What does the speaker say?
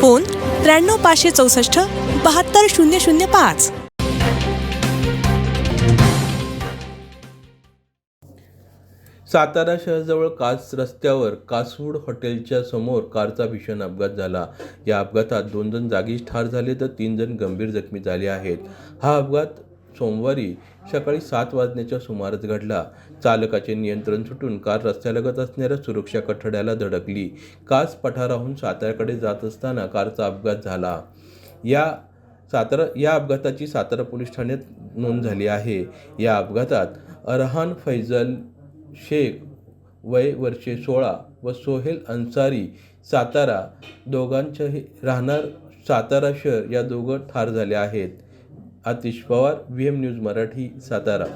Phone त्र्याण्णव पाचशे चौसष्ट बहात्तर शून्य शून्य पाच. सातारा शहराजवळ कास रस्त्यावर कासवूड हॉटेलच्या समोर कारचा भीषण अपघात झाला. या अपघातात दोन जण जागीच ठार झाले तर तीन जण गंभीर जखमी झाले आहेत. हा अपघात सोमवारी सकाळी सात वाजण्याच्या सुमारास घडला. चालकाचे नियंत्रण सुटून कार रस्त्यालगत असणाऱ्या सुरक्षा कठड्याला धडकली. कास पठाराहून साताऱ्याकडे जात असताना कारचा अपघात झाला. या सातारा या अपघाताची सातारा पोलीस ठाण्यात नोंद झाली आहे. या अपघातात अरहान फैजल शेख वय वर्षे सोळा व सोहेल अन्सारी सातारा दोघांच्याही राहणार सातारा शहर या दोघं ठार झाले आहेत. Atish Pawar V M news Marathi Satara.